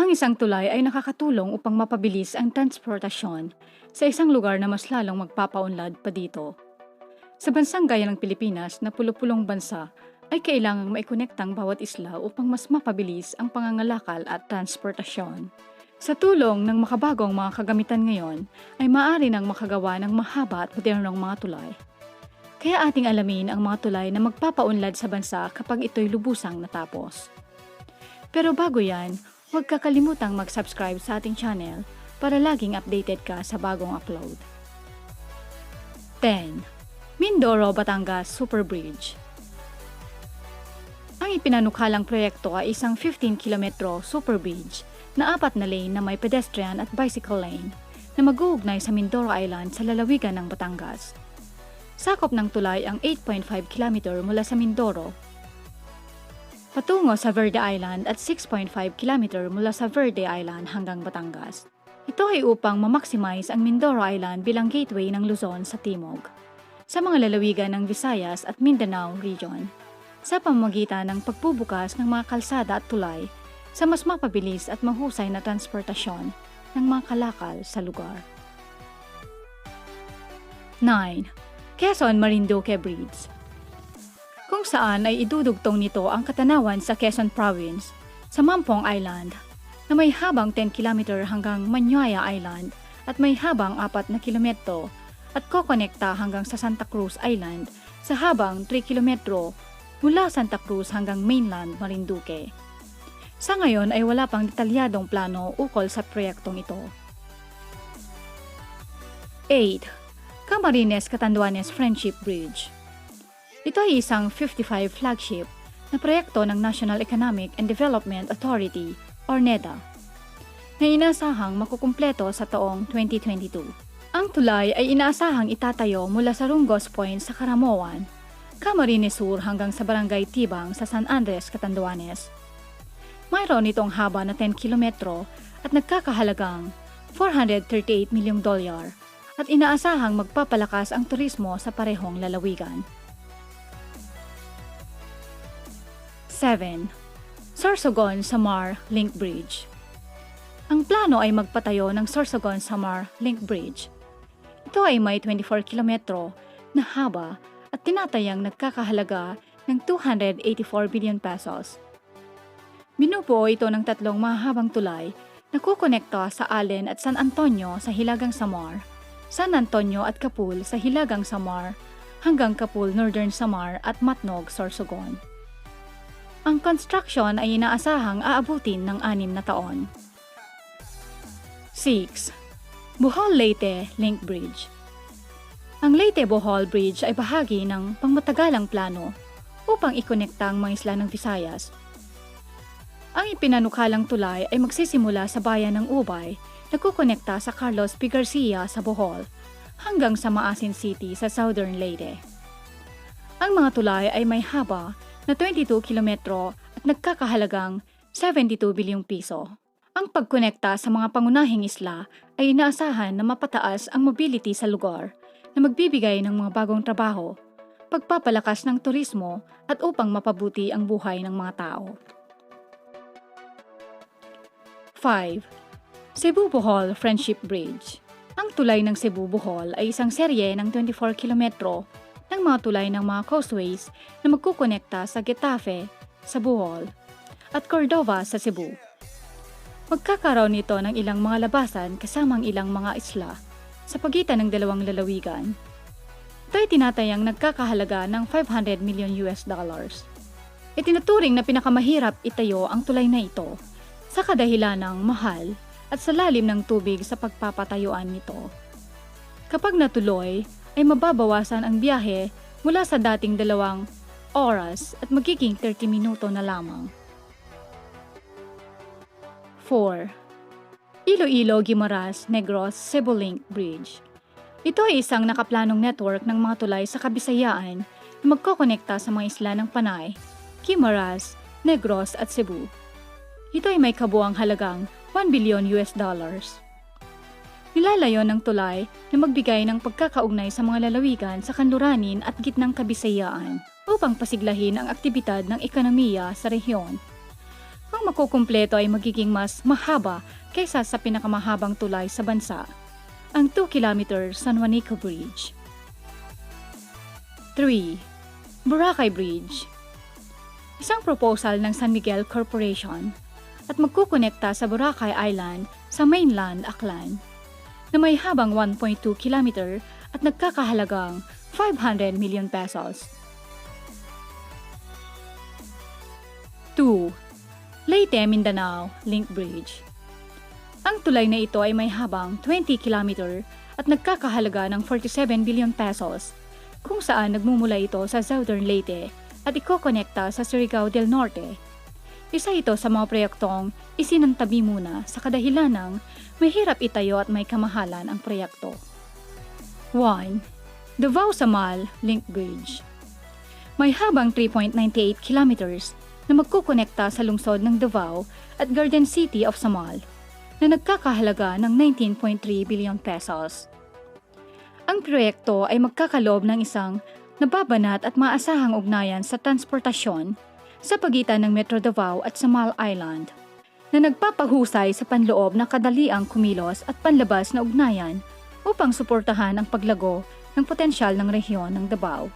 Ang isang tulay ay nakakatulong upang mapabilis ang transportasyon sa isang lugar na mas lalong magpapaunlad pa dito. Sa bansang gaya ng Pilipinas na pulo-pulong bansa, ay kailangang maikonekta ang bawat isla upang mas mapabilis ang pangangalakal at transportasyon. Sa tulong ng makabagong mga kagamitan ngayon, ay maaari nang makagawa ng mahaba at modernong mga tulay. Kaya ating alamin ang mga tulay na magpapaunlad sa bansa kapag ito'y lubusang natapos. Pero bago yan, huwag kakalimutang mag-subscribe sa ating channel para laging updated ka sa bagong upload. 10. Mindoro, Batangas Super Bridge Ang ipinanukalang proyekto ay isang 15 kilometro super bridge na apat na lane na may pedestrian at bicycle lane na mag-uugnay sa Mindoro Island sa lalawigan ng Batangas. Sakop ng tulay ang 8.5 km mula sa Mindoro patungo sa Verde Island at 6.5 km mula sa Verde Island hanggang Batangas. Ito ay upang ma-maximize ang Mindoro Island bilang gateway ng Luzon sa Timog, sa mga lalawigan ng Visayas at Mindanao region, sa pamamagitan ng pagbubukas ng mga kalsada at tulay sa mas mapabilis at mahusay na transportasyon ng mga kalakal sa lugar. 9. Quezon Marinduque Bridge kung saan ay idudugtong nito ang katanawan sa Quezon Province sa Mampong Island na may habang 10 km hanggang Manyuaya Island at may habang 4 na kilometro at kokonekta hanggang sa Santa Cruz Island sa habang 3 km mula Santa Cruz hanggang mainland Marinduque. Sa ngayon ay wala pang detalyadong plano ukol sa proyektong ito. 8. Camarines Catanduanes Friendship Bridge ito ay isang 55 flagship na proyekto ng National Economic and Development Authority or NEDA na inasahang makukumpleto sa taong 2022. Ang tulay ay inaasahang itatayo mula sa Rungos Point sa Karamoan, Camarines Sur hanggang sa Barangay Tibang sa San Andres, Catanduanes. Mayroon itong haba na 10 kilometro at nagkakahalagang 438 milyong dolyar at inaasahang magpapalakas ang turismo sa parehong lalawigan. 7. Sorsogon Samar Link Bridge Ang plano ay magpatayo ng Sorsogon Samar Link Bridge. Ito ay may 24 kilometro na haba at tinatayang nagkakahalaga ng 284 billion pesos. Binubuo ito ng tatlong mahabang tulay na kukonekta sa Allen at San Antonio sa Hilagang Samar, San Antonio at Kapul sa Hilagang Samar, hanggang Kapul Northern Samar at Matnog, Sorsogon. Ang construction ay inaasahang aabutin ng anim na taon. 6. Bohol Leyte Link Bridge Ang Leyte Bohol Bridge ay bahagi ng pangmatagalang plano upang ikonekta ang mga isla ng Visayas. Ang ipinanukalang tulay ay magsisimula sa bayan ng Ubay na kukonekta sa Carlos P. Garcia sa Bohol hanggang sa Maasin City sa Southern Leyte. Ang mga tulay ay may haba na 22 kilometro at nagkakahalagang 72 bilyong piso. Ang pagkonekta sa mga pangunahing isla ay inaasahan na mapataas ang mobility sa lugar na magbibigay ng mga bagong trabaho, pagpapalakas ng turismo at upang mapabuti ang buhay ng mga tao. 5. Cebu Bohol Friendship Bridge Ang tulay ng Cebu Bohol ay isang serye ng 24 kilometro ng mga tulay ng mga causeways na magkukonekta sa Getafe, sa Bohol, at Cordova sa Cebu. Magkakaroon nito ng ilang mga labasan kasamang ilang mga isla sa pagitan ng dalawang lalawigan. Ito ay tinatayang nagkakahalaga ng 500 million US dollars. Itinuturing na pinakamahirap itayo ang tulay na ito sa kadahilan ng mahal at sa lalim ng tubig sa pagpapatayuan nito. Kapag natuloy, ay mababawasan ang biyahe mula sa dating dalawang oras at magiging 30 minuto na lamang. 4. Iloilo Guimaras Negros Cebu Link Bridge Ito ay isang nakaplanong network ng mga tulay sa Kabisayaan na magkokonekta sa mga isla ng Panay, Guimaras, Negros at Cebu. Ito ay may kabuang halagang 1 billion US dollars. Nilalayon ng tulay na magbigay ng pagkakaugnay sa mga lalawigan sa kanluranin at gitnang kabisayaan upang pasiglahin ang aktibidad ng ekonomiya sa rehiyon. Ang makukumpleto ay magiging mas mahaba kaysa sa pinakamahabang tulay sa bansa, ang 2 km San Juanico Bridge. 3. Boracay Bridge Isang proposal ng San Miguel Corporation at magkukonekta sa Boracay Island sa mainland Aklan na may habang 1.2 km at nagkakahalagang 500 million pesos. 2. Leyte Mindanao Link Bridge Ang tulay na ito ay may habang 20 km at nagkakahalaga ng 47 billion pesos kung saan nagmumula ito sa Southern Leyte at ikokonekta sa Surigao del Norte. Isa ito sa mga proyektong isinantabi muna sa kadahilan ng mahirap itayo at may kamahalan ang proyekto. 1. Davao Samal Link Bridge May habang 3.98 kilometers na magkukonekta sa lungsod ng Davao at Garden City of Samal na nagkakahalaga ng 19.3 billion pesos. Ang proyekto ay magkakalob ng isang nababanat at maasahang ugnayan sa transportasyon sa pagitan ng Metro Davao at Samal Island na nagpapahusay sa panloob na kadaliang kumilos at panlabas na ugnayan upang suportahan ang paglago ng potensyal ng rehiyon ng Davao.